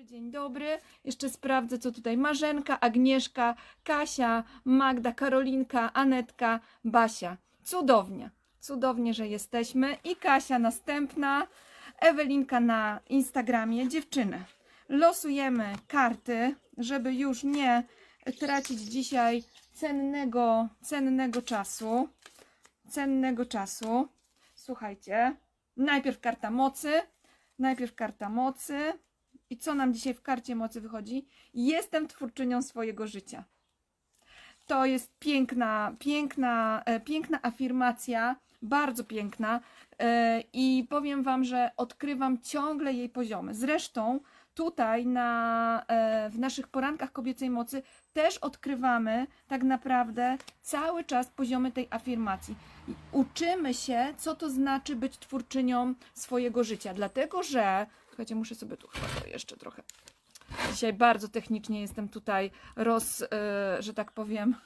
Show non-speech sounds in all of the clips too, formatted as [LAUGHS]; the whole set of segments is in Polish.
dobry, dzień dobry. Jeszcze sprawdzę, co tutaj Marzenka, Agnieszka, Kasia, Magda, Karolinka, Anetka, Basia. Cudownie, cudownie, że jesteśmy. I Kasia następna, Ewelinka na Instagramie. Dziewczyny, losujemy karty, żeby już nie tracić dzisiaj cennego, cennego czasu. Cennego czasu. Słuchajcie, najpierw karta mocy, najpierw karta mocy. I co nam dzisiaj w karcie mocy wychodzi? Jestem twórczynią swojego życia. To jest piękna, piękna, e, piękna afirmacja, bardzo piękna. e, I powiem Wam, że odkrywam ciągle jej poziomy. Zresztą tutaj na, e, w naszych porankach kobiecej mocy też odkrywamy tak naprawdę cały czas poziomy tej afirmacji. Uczymy się, co to znaczy być twórczynią swojego życia. Dlatego, że Słuchajcie, muszę sobie tu chyba to jeszcze trochę. Dzisiaj bardzo technicznie jestem tutaj roz, e, że tak powiem,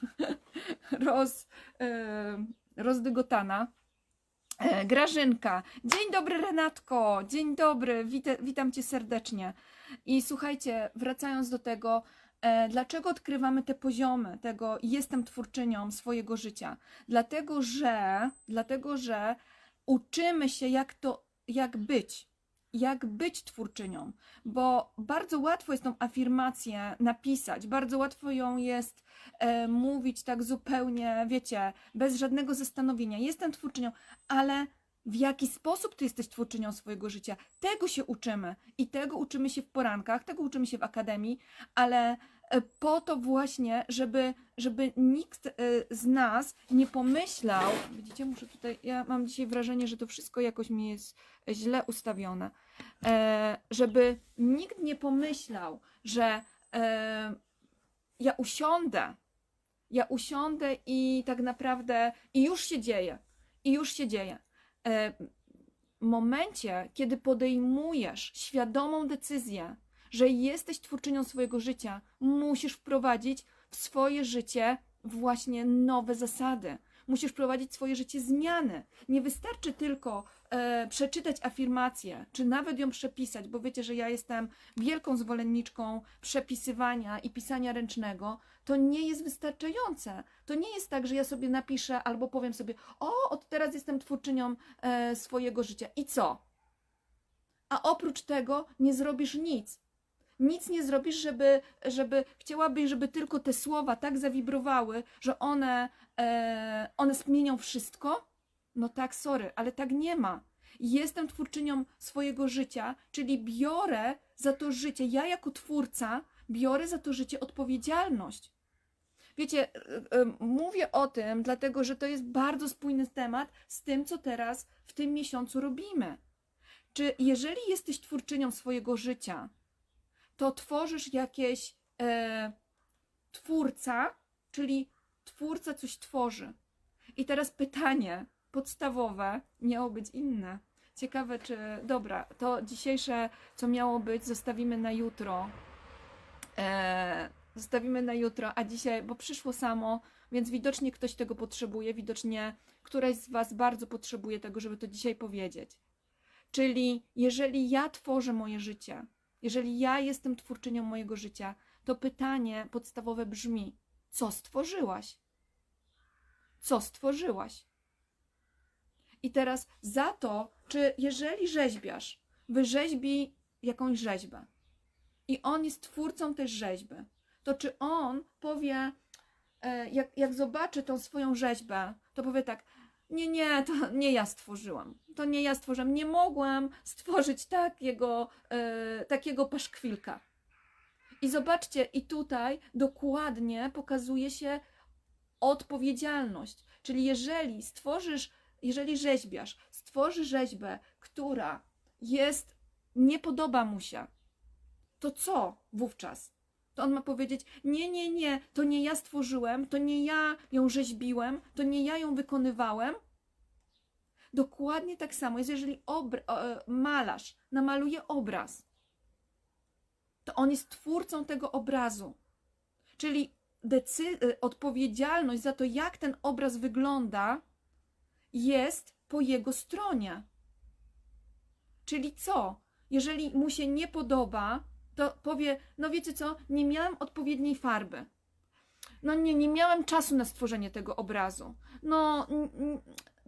[LAUGHS] roz, e, rozdygotana. E, Grażynka. Dzień dobry, Renatko. Dzień dobry. Wita, witam cię serdecznie. I słuchajcie, wracając do tego, e, dlaczego odkrywamy te poziomy tego jestem twórczynią swojego życia? Dlatego, że, dlatego, że uczymy się, jak to, jak być jak być twórczynią, bo bardzo łatwo jest tą afirmację napisać, bardzo łatwo ją jest e, mówić tak zupełnie, wiecie, bez żadnego zastanowienia. Jestem twórczynią, ale w jaki sposób ty jesteś twórczynią swojego życia? Tego się uczymy i tego uczymy się w porankach, tego uczymy się w akademii, ale e, po to właśnie, żeby, żeby nikt e, z nas nie pomyślał, widzicie, muszę tutaj, ja mam dzisiaj wrażenie, że to wszystko jakoś mi jest źle ustawione, żeby nikt nie pomyślał, że e, ja usiądę, ja usiądę i tak naprawdę, i już się dzieje, i już się dzieje. E, w momencie, kiedy podejmujesz świadomą decyzję, że jesteś twórczynią swojego życia, musisz wprowadzić w swoje życie właśnie nowe zasady. Musisz wprowadzić w swoje życie zmiany. Nie wystarczy tylko e, przeczytać afirmację, czy nawet ją przepisać, bo wiecie, że ja jestem wielką zwolenniczką przepisywania i pisania ręcznego. To nie jest wystarczające. To nie jest tak, że ja sobie napiszę albo powiem sobie: O, od teraz jestem twórczynią e, swojego życia. I co? A oprócz tego nie zrobisz nic. Nic nie zrobisz, żeby, żeby chciałabyś, żeby tylko te słowa tak zawibrowały, że one, e, one zmienią wszystko? No tak, sorry, ale tak nie ma. Jestem twórczynią swojego życia, czyli biorę za to życie, ja jako twórca biorę za to życie odpowiedzialność. Wiecie, e, e, mówię o tym, dlatego że to jest bardzo spójny temat z tym, co teraz w tym miesiącu robimy. Czy jeżeli jesteś twórczynią swojego życia, to tworzysz jakieś e, twórca, czyli twórca coś tworzy. I teraz pytanie podstawowe miało być inne. Ciekawe, czy. Dobra, to dzisiejsze, co miało być, zostawimy na jutro. E, zostawimy na jutro, a dzisiaj, bo przyszło samo, więc widocznie ktoś tego potrzebuje, widocznie któraś z Was bardzo potrzebuje tego, żeby to dzisiaj powiedzieć. Czyli jeżeli ja tworzę moje życie, jeżeli ja jestem twórczynią mojego życia, to pytanie podstawowe brzmi: co stworzyłaś? Co stworzyłaś? I teraz za to, czy jeżeli rzeźbiarz wyrzeźbi jakąś rzeźbę i on jest twórcą tej rzeźby, to czy on powie, e, jak, jak zobaczy tą swoją rzeźbę, to powie tak, nie, nie, to nie ja stworzyłam. To nie ja stworzyłam. Nie mogłam stworzyć takiego, e, takiego paszkwilka. I zobaczcie, i tutaj dokładnie pokazuje się odpowiedzialność. Czyli jeżeli stworzysz, jeżeli rzeźbiarz stworzy rzeźbę, która jest, nie podoba mu się, to co wówczas? To on ma powiedzieć: Nie, nie, nie, to nie ja stworzyłem, to nie ja ją rzeźbiłem, to nie ja ją wykonywałem. Dokładnie tak samo jest, jeżeli e, malarz namaluje obraz, to on jest twórcą tego obrazu. Czyli e, odpowiedzialność za to, jak ten obraz wygląda, jest po jego stronie. Czyli co? Jeżeli mu się nie podoba, to powie: No wiecie co, nie miałem odpowiedniej farby. No nie, nie miałem czasu na stworzenie tego obrazu. No,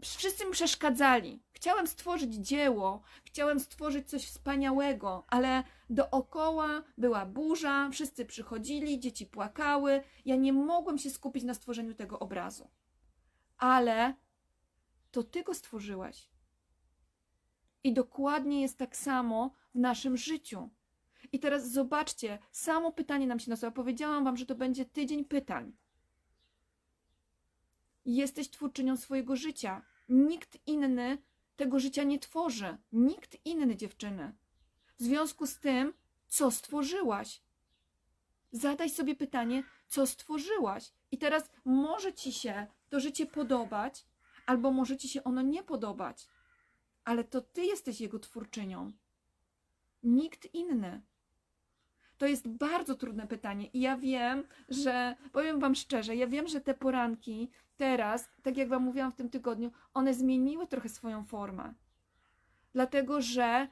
wszyscy mi przeszkadzali. Chciałem stworzyć dzieło, chciałem stworzyć coś wspaniałego, ale dookoła była burza, wszyscy przychodzili, dzieci płakały. Ja nie mogłem się skupić na stworzeniu tego obrazu. Ale to ty go stworzyłeś. I dokładnie jest tak samo w naszym życiu. I teraz zobaczcie, samo pytanie nam się nasuwa. Powiedziałam wam, że to będzie tydzień pytań. Jesteś twórczynią swojego życia. Nikt inny tego życia nie tworzy. Nikt inny, dziewczyny. W związku z tym, co stworzyłaś? Zadaj sobie pytanie, co stworzyłaś. I teraz może ci się to życie podobać, albo może ci się ono nie podobać, ale to ty jesteś jego twórczynią. Nikt inny. To jest bardzo trudne pytanie i ja wiem, że powiem Wam szczerze, ja wiem, że te poranki teraz, tak jak Wam mówiłam w tym tygodniu, one zmieniły trochę swoją formę. Dlatego, że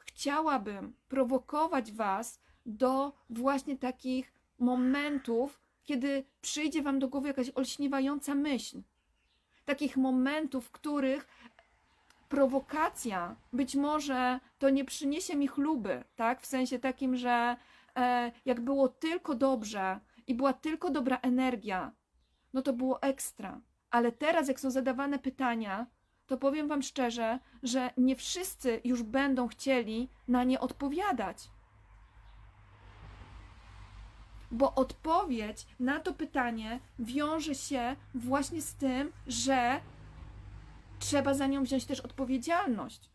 chciałabym prowokować Was do właśnie takich momentów, kiedy przyjdzie Wam do głowy jakaś olśniewająca myśl. Takich momentów, w których prowokacja być może to nie przyniesie mi chluby, tak? W sensie takim, że e, jak było tylko dobrze i była tylko dobra energia, no to było ekstra. Ale teraz, jak są zadawane pytania, to powiem Wam szczerze, że nie wszyscy już będą chcieli na nie odpowiadać. Bo odpowiedź na to pytanie wiąże się właśnie z tym, że trzeba za nią wziąć też odpowiedzialność.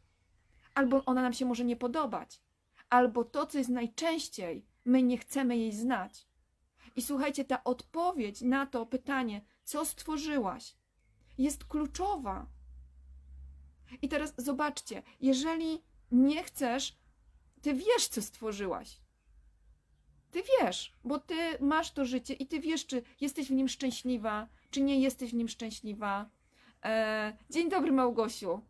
Albo ona nam się może nie podobać, albo to, co jest najczęściej, my nie chcemy jej znać. I słuchajcie, ta odpowiedź na to pytanie, co stworzyłaś, jest kluczowa. I teraz zobaczcie, jeżeli nie chcesz, ty wiesz, co stworzyłaś. Ty wiesz, bo ty masz to życie i ty wiesz, czy jesteś w nim szczęśliwa, czy nie jesteś w nim szczęśliwa. E, dzień dobry, Małgosiu.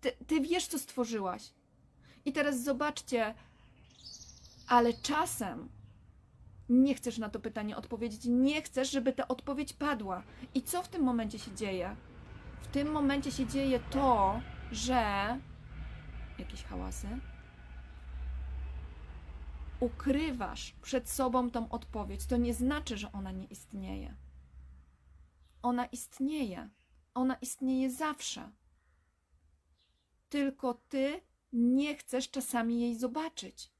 Ty, ty wiesz, co stworzyłaś. I teraz zobaczcie, ale czasem nie chcesz na to pytanie odpowiedzieć, nie chcesz, żeby ta odpowiedź padła. I co w tym momencie się dzieje? W tym momencie się dzieje to, że. Jakieś hałasy? Ukrywasz przed sobą tą odpowiedź. To nie znaczy, że ona nie istnieje. Ona istnieje. Ona istnieje zawsze. Tylko ty nie chcesz czasami jej zobaczyć.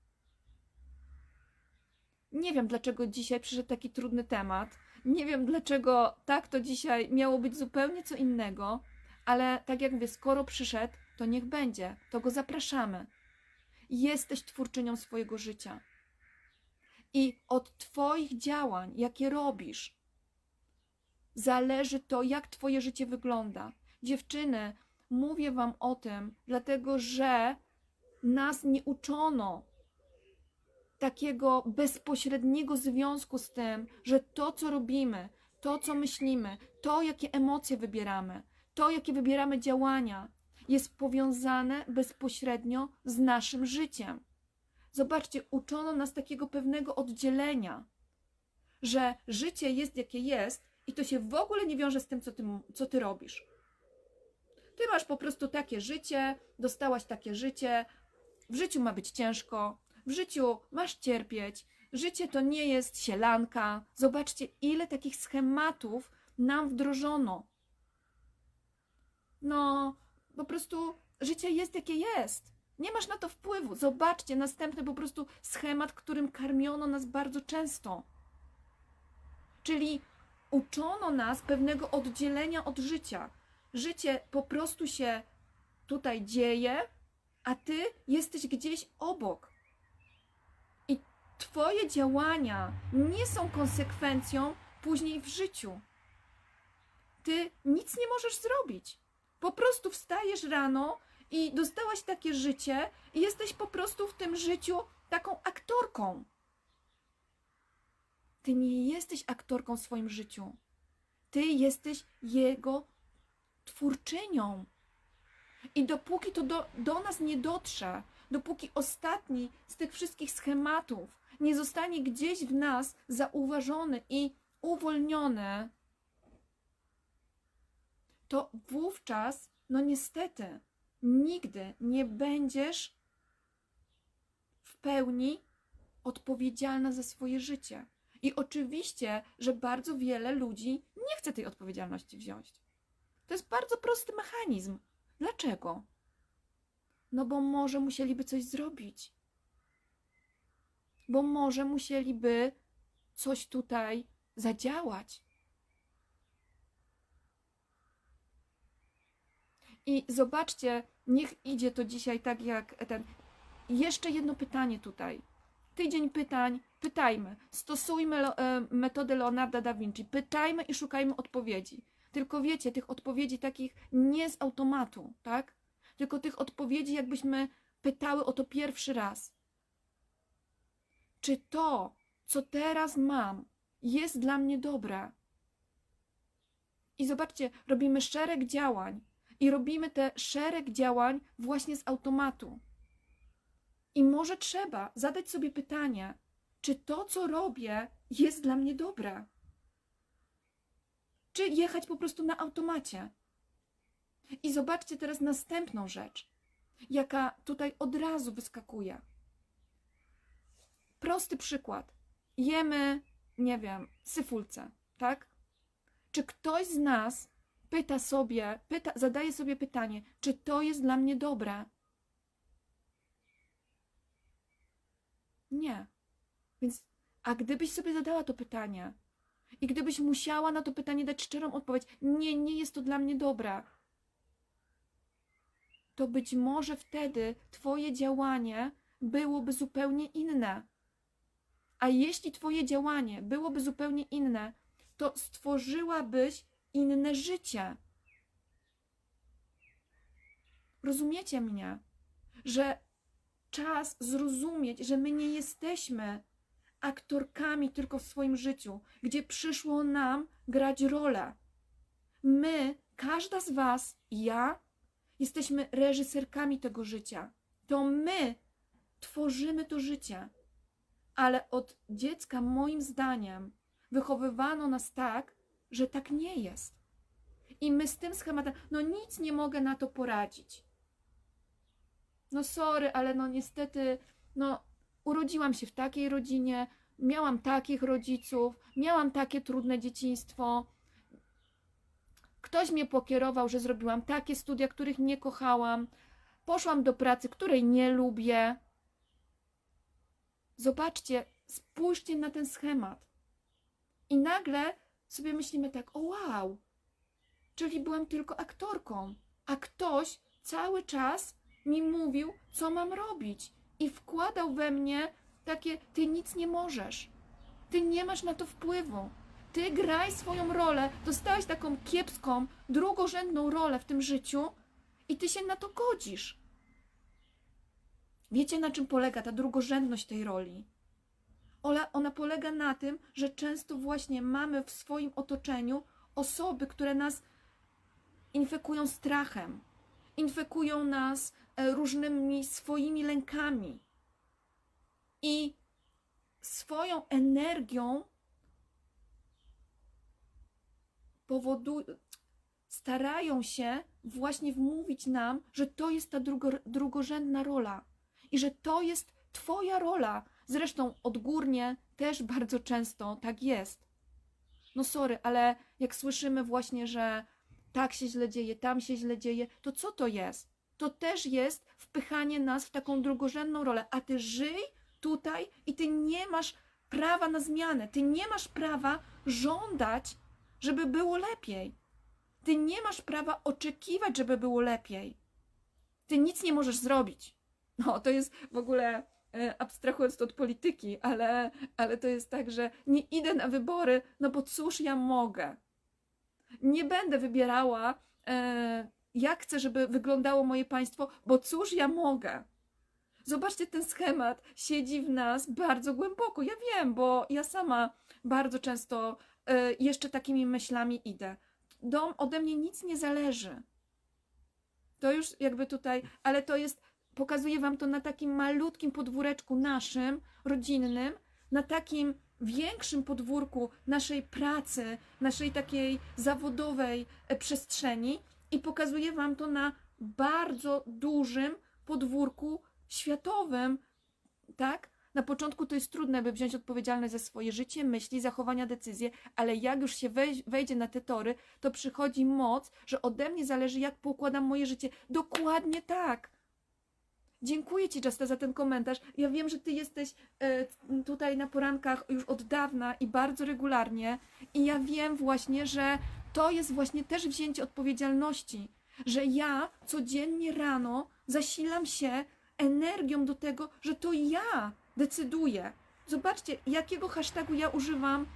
Nie wiem, dlaczego dzisiaj przyszedł taki trudny temat. Nie wiem, dlaczego tak to dzisiaj miało być zupełnie co innego, ale tak jak mówię, skoro przyszedł, to niech będzie, to go zapraszamy. Jesteś twórczynią swojego życia. I od Twoich działań, jakie robisz, zależy to, jak Twoje życie wygląda. Dziewczyny, mówię Wam o tym, dlatego że nas nie uczono takiego bezpośredniego związku z tym, że to, co robimy, to, co myślimy, to, jakie emocje wybieramy, to, jakie wybieramy działania, jest powiązane bezpośrednio z naszym życiem. Zobaczcie, uczono nas takiego pewnego oddzielenia, że życie jest jakie jest i to się w ogóle nie wiąże z tym, co ty, co ty robisz. Ty masz po prostu takie życie, dostałaś takie życie, w życiu ma być ciężko, w życiu masz cierpieć, życie to nie jest sielanka. Zobaczcie, ile takich schematów nam wdrożono. No, po prostu życie jest jakie jest. Nie masz na to wpływu. Zobaczcie, następny po prostu schemat, którym karmiono nas bardzo często. Czyli uczono nas pewnego oddzielenia od życia. Życie po prostu się tutaj dzieje, a ty jesteś gdzieś obok. I twoje działania nie są konsekwencją później w życiu. Ty nic nie możesz zrobić. Po prostu wstajesz rano i dostałaś takie życie i jesteś po prostu w tym życiu taką aktorką. Ty nie jesteś aktorką w swoim życiu. Ty jesteś jego twórczynią. I dopóki to do, do nas nie dotrze, dopóki ostatni z tych wszystkich schematów nie zostanie gdzieś w nas zauważony i uwolniony, to wówczas, no niestety, nigdy nie będziesz w pełni odpowiedzialna za swoje życie. I oczywiście, że bardzo wiele ludzi nie chce tej odpowiedzialności wziąć. To jest bardzo prosty mechanizm. Dlaczego? No bo może musieliby coś zrobić. Bo może musieliby coś tutaj zadziałać. I zobaczcie, niech idzie to dzisiaj tak jak ten. Jeszcze jedno pytanie tutaj. Tydzień pytań, pytajmy. Stosujmy e, metodę Leonarda da Vinci. Pytajmy i szukajmy odpowiedzi. Tylko wiecie, tych odpowiedzi takich nie z automatu, tak? Tylko tych odpowiedzi, jakbyśmy pytały o to pierwszy raz. Czy to, co teraz mam, jest dla mnie dobre? I zobaczcie, robimy szereg działań i robimy te szereg działań właśnie z automatu. I może trzeba zadać sobie pytanie, czy to, co robię, jest dla mnie dobre? Czy jechać po prostu na automacie? I zobaczcie teraz następną rzecz, jaka tutaj od razu wyskakuje. Prosty przykład. Jemy, nie wiem, syfulce, tak? Czy ktoś z nas pyta sobie, pyta, zadaje sobie pytanie, czy to jest dla mnie dobre? Nie. Więc, a gdybyś sobie zadała to pytanie i gdybyś musiała na to pytanie dać szczerą odpowiedź, nie, nie jest to dla mnie dobre, to być może wtedy Twoje działanie byłoby zupełnie inne. A jeśli Twoje działanie byłoby zupełnie inne, to stworzyłabyś inne życie. Rozumiecie mnie? Że czas zrozumieć, że my nie jesteśmy aktorkami tylko w swoim życiu, gdzie przyszło nam grać rolę. My, każda z Was, i ja, jesteśmy reżyserkami tego życia. To my tworzymy to życie. Ale od dziecka, moim zdaniem, wychowywano nas tak, że tak nie jest. I my z tym schematem, no nic nie mogę na to poradzić. No sorry, ale no niestety, no urodziłam się w takiej rodzinie, miałam takich rodziców, miałam takie trudne dzieciństwo. Ktoś mnie pokierował, że zrobiłam takie studia, których nie kochałam. Poszłam do pracy, której nie lubię. Zobaczcie, spójrzcie na ten schemat. I nagle sobie myślimy tak, o wow, czyli byłam tylko aktorką, a ktoś cały czas mi mówił, co mam robić i wkładał we mnie takie, ty nic nie możesz, ty nie masz na to wpływu, ty graj swoją rolę, dostałeś taką kiepską, drugorzędną rolę w tym życiu i ty się na to godzisz. Wiecie, na czym polega ta drugorzędność tej roli? Ola, ona polega na tym, że często właśnie mamy w swoim otoczeniu osoby, które nas infekują strachem, infekują nas różnymi swoimi lękami i swoją energią powodują, starają się właśnie wmówić nam, że to jest ta drugo, drugorzędna rola i że to jest Twoja rola. Zresztą odgórnie też bardzo często tak jest. No sorry, ale jak słyszymy właśnie, że tak się źle dzieje, tam się źle dzieje, to co to jest? To też jest wpychanie nas w taką drugorzędną rolę, a ty żyj tutaj i ty nie masz prawa na zmianę, ty nie masz prawa żądać, żeby było lepiej. Ty nie masz prawa oczekiwać, żeby było lepiej. Ty nic nie możesz zrobić. No, to jest w ogóle e, abstrahując od polityki, ale, ale to jest tak, że nie idę na wybory, no bo cóż ja mogę. Nie będę wybierała, e, jak chcę, żeby wyglądało moje państwo, bo cóż ja mogę. Zobaczcie, ten schemat siedzi w nas bardzo głęboko. Ja wiem, bo ja sama bardzo często e, jeszcze takimi myślami idę. Dom ode mnie nic nie zależy. To już jakby tutaj, ale to jest, pokazuję Wam to na takim malutkim podwóreczku naszym, rodzinnym, na takim większym podwórku naszej pracy, naszej takiej zawodowej e, przestrzeni i pokazuję Wam to na bardzo dużym podwórku światowym, tak? Na początku to jest trudne, by wziąć odpowiedzialność za swoje życie, myśli, zachowania, decyzje, ale jak już się wej- wejdzie na te tory, to przychodzi moc, że ode mnie zależy, jak poukładam moje życie. Dokładnie tak. Dziękuję Ci, Justa, za ten komentarz. Ja wiem, że Ty jesteś e, tutaj na porankach już od dawna i bardzo regularnie, i ja wiem właśnie, że to jest właśnie też wzięcie odpowiedzialności, że ja codziennie rano zasilam się energią do tego, że to ja decyduję. Zobaczcie, jakiego hashtagu ja używam.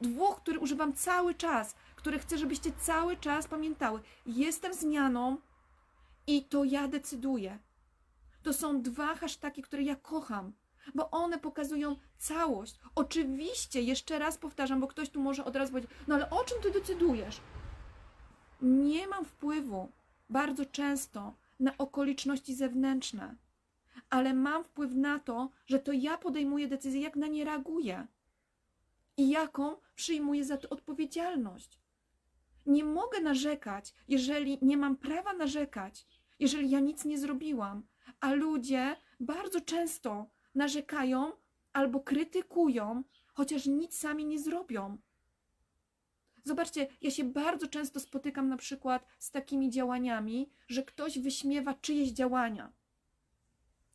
Dwóch, który używam cały czas, które chcę, żebyście cały czas pamiętały. Jestem zmianą i to ja decyduję. To są dwa hasztagi, które ja kocham, bo one pokazują całość. Oczywiście, jeszcze raz powtarzam, bo ktoś tu może od razu powiedzieć, no ale o czym ty decydujesz? Nie mam wpływu bardzo często na okoliczności zewnętrzne, ale mam wpływ na to, że to ja podejmuję decyzję, jak na nie reaguję i jaką przyjmuję za to odpowiedzialność. Nie mogę narzekać, jeżeli nie mam prawa narzekać, jeżeli ja nic nie zrobiłam, a ludzie bardzo często narzekają albo krytykują, chociaż nic sami nie zrobią. Zobaczcie, ja się bardzo często spotykam na przykład z takimi działaniami, że ktoś wyśmiewa czyjeś działania.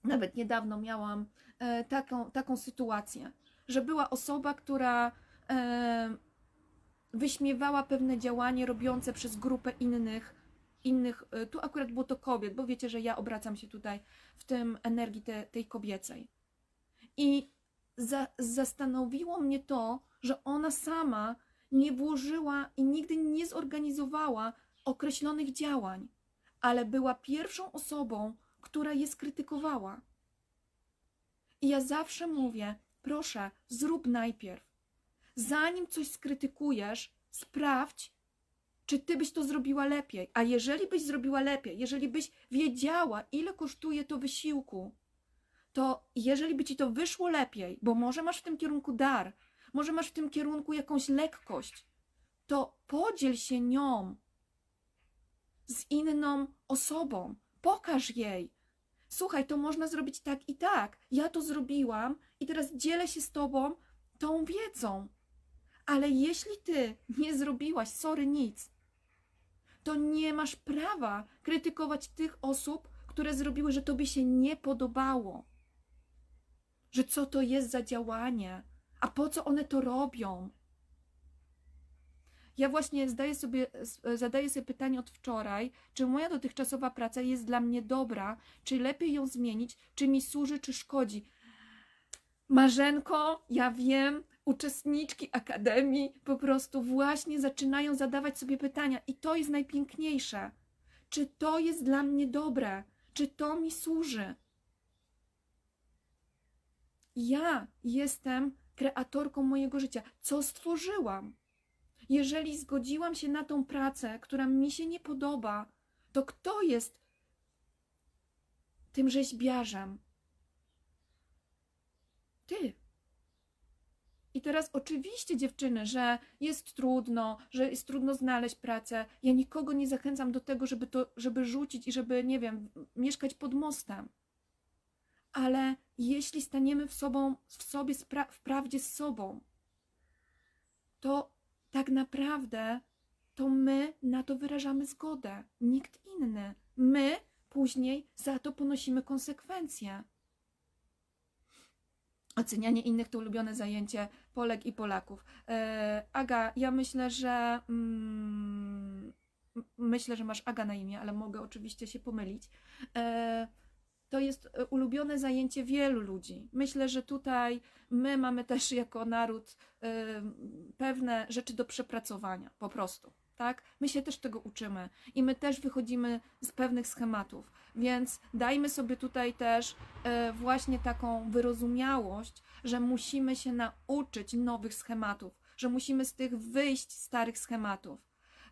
Nawet niedawno miałam e, taką, taką sytuację, że była osoba, która e, wyśmiewała pewne działanie robiące przez grupę innych, innych, e, tu akurat było to kobiet, bo wiecie, że ja obracam się tutaj w tym energii te, tej kobiecej. I za, zastanowiło mnie to, że ona sama nie włożyła i nigdy nie zorganizowała określonych działań, ale była pierwszą osobą, która je skrytykowała. I ja zawsze mówię: proszę, zrób najpierw. Zanim coś skrytykujesz, sprawdź, czy ty byś to zrobiła lepiej. A jeżeli byś zrobiła lepiej, jeżeli byś wiedziała, ile kosztuje to wysiłku, to jeżeli by ci to wyszło lepiej, bo może masz w tym kierunku dar, może masz w tym kierunku jakąś lekkość, to podziel się nią z inną osobą. Pokaż jej. Słuchaj, to można zrobić tak i tak. Ja to zrobiłam i teraz dzielę się z tobą tą wiedzą. Ale jeśli ty nie zrobiłaś, sorry, nic, to nie masz prawa krytykować tych osób, które zrobiły, że tobie się nie podobało. Że co to jest za działanie, a po co one to robią. Ja właśnie zdaję sobie, zadaję sobie pytanie od wczoraj, czy moja dotychczasowa praca jest dla mnie dobra, czy lepiej ją zmienić, czy mi służy, czy szkodzi. Marzenko, ja wiem, uczestniczki akademii po prostu właśnie zaczynają zadawać sobie pytania, i to jest najpiękniejsze. Czy to jest dla mnie dobre? Czy to mi służy? Ja jestem kreatorką mojego życia. Co stworzyłam? Jeżeli zgodziłam się na tą pracę, która mi się nie podoba, to kto jest tym rzeźbiarzem? Ty. I teraz oczywiście, dziewczyny, że jest trudno, że jest trudno znaleźć pracę. Ja nikogo nie zachęcam do tego, żeby to, żeby rzucić i żeby, nie wiem, mieszkać pod mostem. Ale jeśli staniemy w, sobą, w sobie w prawdzie z sobą, to tak naprawdę to my na to wyrażamy zgodę, nikt inny. My później za to ponosimy konsekwencje. Ocenianie innych to ulubione zajęcie Polek i Polaków. E, Aga, ja myślę, że mm, myślę, że masz Aga na imię, ale mogę oczywiście się pomylić. E, to jest e, ulubione zajęcie wielu ludzi. Myślę, że tutaj my mamy też [LAUGHS] jako naród y, pewne rzeczy do przepracowania, po prostu. Tak? My się też tego uczymy i my też wychodzimy z pewnych schematów, więc dajmy sobie tutaj też y, właśnie taką wyrozumiałość, że musimy się nauczyć nowych schematów, że musimy z tych wyjść starych schematów.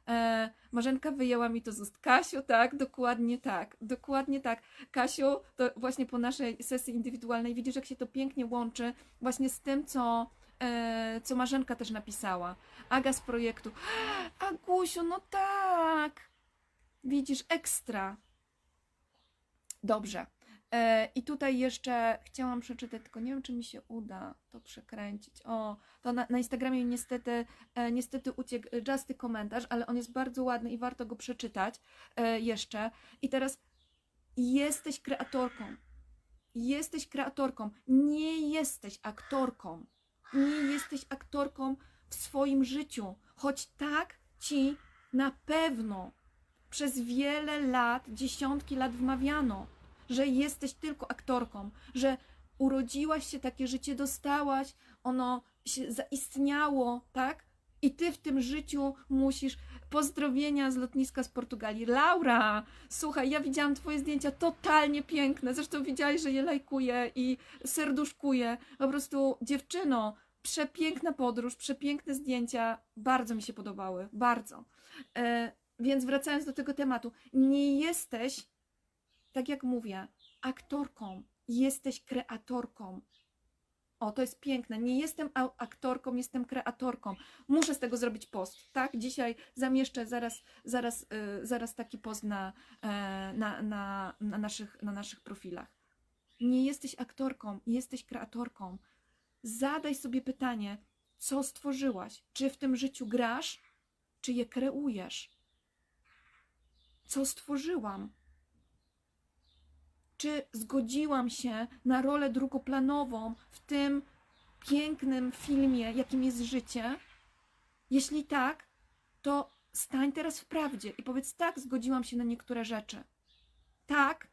E, Marzenka wyjęła mi to z ust. Kasiu, tak, dokładnie tak, dokładnie tak. Kasiu, to właśnie po naszej sesji indywidualnej widzisz, jak się to pięknie łączy właśnie z tym, co, e, co Marzenka też napisała. Aga z projektu. [GASPS] Agusiu, no tak. Widzisz, ekstra. Dobrze. E, I tutaj jeszcze chciałam przeczytać, tylko nie wiem, czy mi się uda to przekręcić. O, to na, na Instagramie niestety, e, niestety uciekł Justy komentarz, ale on jest bardzo ładny i warto go przeczytać e, jeszcze. I teraz jesteś kreatorką. Jesteś kreatorką. Nie jesteś aktorką. Nie jesteś aktorką w swoim życiu. Choć tak ci na pewno przez wiele lat, dziesiątki lat wmawiano, że jesteś tylko aktorką, że urodziłaś się, takie życie dostałaś, ono się zaistniało, tak? I ty w tym życiu musisz. Pozdrowienia z lotniska z Portugalii. Laura, słuchaj, ja widziałam Twoje zdjęcia totalnie piękne. Zresztą widziałaś, że je lajkuję i serduszkuję. Po prostu, dziewczyno, przepiękna podróż, przepiękne zdjęcia. Bardzo mi się podobały. Bardzo. E, więc wracając do tego tematu, nie jesteś, tak jak mówię, aktorką, jesteś kreatorką. O, to jest piękne. Nie jestem aktorką, jestem kreatorką. Muszę z tego zrobić post, tak? Dzisiaj zamieszczę zaraz, zaraz, y, zaraz taki post na, e, na, na, na, naszych, na naszych profilach. Nie jesteś aktorką, jesteś kreatorką. Zadaj sobie pytanie, co stworzyłaś? Czy w tym życiu grasz, czy je kreujesz? Co stworzyłam? Czy zgodziłam się na rolę drugoplanową w tym pięknym filmie, jakim jest życie? Jeśli tak, to stań teraz w prawdzie i powiedz: tak, zgodziłam się na niektóre rzeczy. Tak,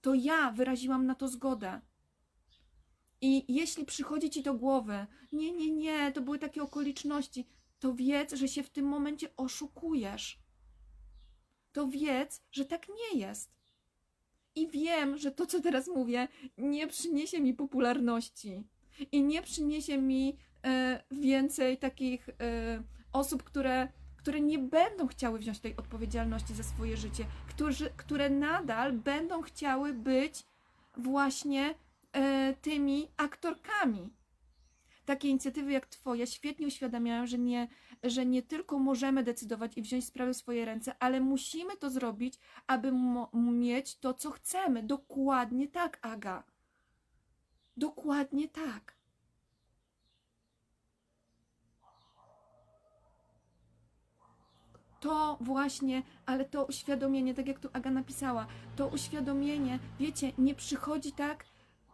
to ja wyraziłam na to zgodę. I jeśli przychodzi ci do głowy, nie, nie, nie, to były takie okoliczności, to wiedz, że się w tym momencie oszukujesz. To wiedz, że tak nie jest. I wiem, że to, co teraz mówię, nie przyniesie mi popularności i nie przyniesie mi e, więcej takich e, osób, które, które nie będą chciały wziąć tej odpowiedzialności za swoje życie, którzy, które nadal będą chciały być właśnie e, tymi aktorkami. Takie inicjatywy jak Twoja świetnie uświadamiają, że nie, że nie tylko możemy decydować i wziąć sprawy w swoje ręce, ale musimy to zrobić, aby mieć to, co chcemy. Dokładnie tak, Aga. Dokładnie tak. To właśnie, ale to uświadomienie, tak jak tu Aga napisała, to uświadomienie, wiecie, nie przychodzi tak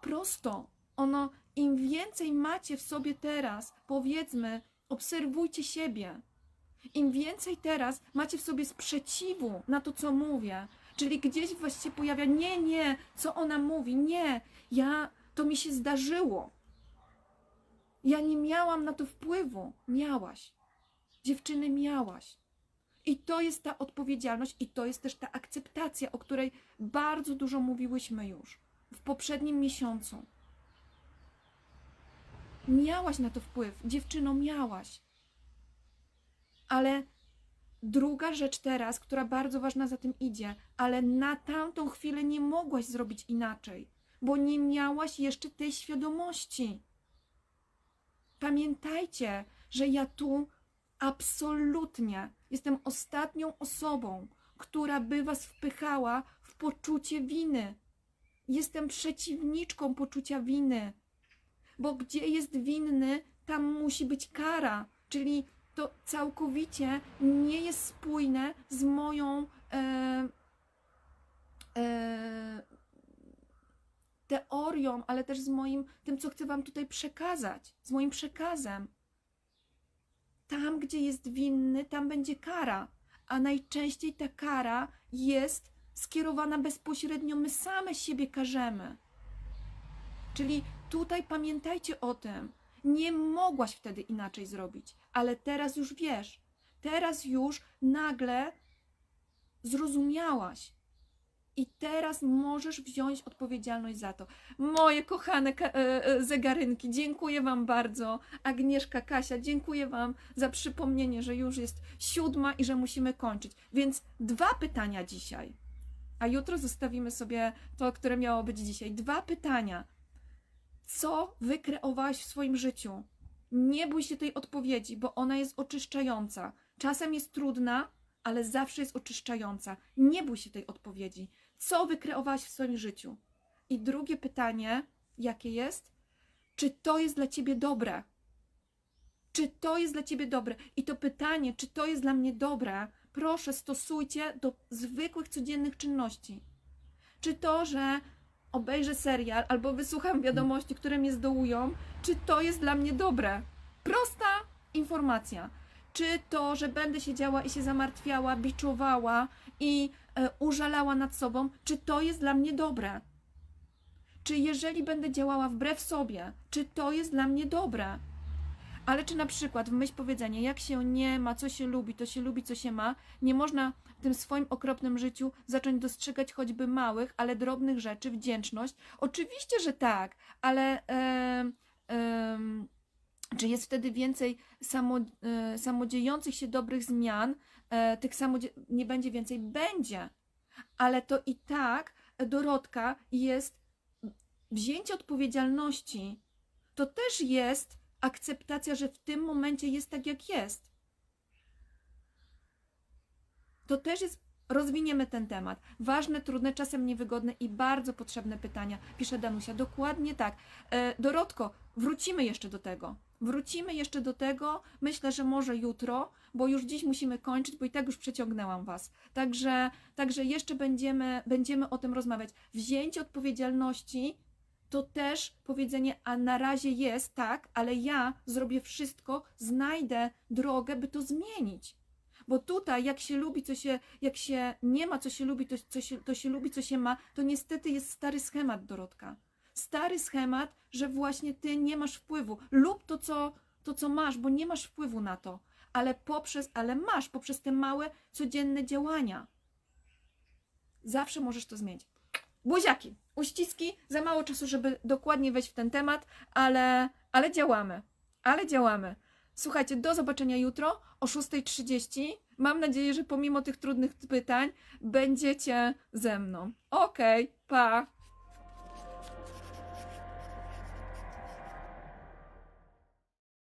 prosto. Ono, im więcej macie w sobie teraz, powiedzmy, obserwujcie siebie. Im więcej teraz macie w sobie sprzeciwu na to, co mówię, czyli gdzieś w was się pojawia, nie, nie, co ona mówi, nie, ja, to mi się zdarzyło. Ja nie miałam na to wpływu. Miałaś. Dziewczyny, miałaś. I to jest ta odpowiedzialność, i to jest też ta akceptacja, o której bardzo dużo mówiłyśmy już w poprzednim miesiącu. Miałaś na to wpływ, dziewczyno, miałaś. Ale druga rzecz teraz, która bardzo ważna za tym idzie, ale na tamtą chwilę nie mogłaś zrobić inaczej, bo nie miałaś jeszcze tej świadomości. Pamiętajcie, że ja tu absolutnie jestem ostatnią osobą, która by was wpychała w poczucie winy. Jestem przeciwniczką poczucia winy, bo gdzie jest winny, tam musi być kara, czyli to całkowicie nie jest spójne z moją e, e, teorią, ale też z moim tym, co chcę Wam tutaj przekazać, z moim przekazem. Tam, gdzie jest winny, tam będzie kara, a najczęściej ta kara jest skierowana bezpośrednio, my same siebie karzemy. Czyli tutaj pamiętajcie o tym. Nie mogłaś wtedy inaczej zrobić, ale teraz już wiesz. Teraz już nagle zrozumiałaś. I teraz możesz wziąć odpowiedzialność za to. Moje kochane e, e, zegarynki, dziękuję Wam bardzo. Agnieszka, Kasia, dziękuję Wam za przypomnienie, że już jest siódma i że musimy kończyć. Więc dwa pytania dzisiaj. A jutro zostawimy sobie to, które miało być dzisiaj. Dwa pytania. Co wykreowałaś w swoim życiu? Nie bój się tej odpowiedzi, bo ona jest oczyszczająca. Czasem jest trudna, ale zawsze jest oczyszczająca. Nie bój się tej odpowiedzi. Co wykreowałaś w swoim życiu? I drugie pytanie, jakie jest? Czy to jest dla ciebie dobre? Czy to jest dla ciebie dobre? I to pytanie, czy to jest dla mnie dobre, proszę stosujcie do zwykłych, codziennych czynności. Czy to, że obejrzę serial albo wysłucham wiadomości, które mnie zdołują, czy to jest dla mnie dobre? Prosta informacja. Czy to, że będę siedziała i się zamartwiała, biczowała i e, użalała nad sobą, czy to jest dla mnie dobre? Czy jeżeli będę działała wbrew sobie, czy to jest dla mnie dobre? Ale czy na przykład w myśl powiedzenia, jak się nie ma, co się lubi, to się lubi, co się ma, nie można w tym swoim okropnym życiu zacząć dostrzegać choćby małych, ale drobnych rzeczy, wdzięczność? Oczywiście, że tak, ale czy jest wtedy więcej samo, e, samodziejących się dobrych zmian, e, tych samodzie- nie będzie więcej? Będzie, ale to i tak, Dorotka, jest wzięcie odpowiedzialności. To też jest akceptacja, że w tym momencie jest tak, jak jest. To też jest. Rozwiniemy ten temat. Ważne, trudne, czasem niewygodne i bardzo potrzebne pytania. Pisze Danusia. Dokładnie tak. E, Dorotko, wrócimy jeszcze do tego. Wrócimy jeszcze do tego. Myślę, że może jutro, bo już dziś musimy kończyć, bo i tak już przeciągnęłam Was. Także, także jeszcze będziemy, będziemy o tym rozmawiać. Wzięcie odpowiedzialności to też powiedzenie, a na razie jest tak, ale ja zrobię wszystko, znajdę drogę, by to zmienić. Bo tutaj, jak się lubi, co się, jak się nie ma, co się lubi, to, co się, to się lubi, co się ma, to niestety jest stary schemat, Dorotka. Stary schemat, że właśnie ty nie masz wpływu. Lub to, co, to, co masz, bo nie masz wpływu na to, ale poprzez, ale masz poprzez te małe, codzienne działania. Zawsze możesz to zmienić. Buziaki, uściski, za mało czasu, żeby dokładnie wejść w ten temat, ale, ale działamy. Ale działamy. Słuchajcie, do zobaczenia jutro o 6.30. Mam nadzieję, że pomimo tych trudnych pytań będziecie ze mną. Okej, pa!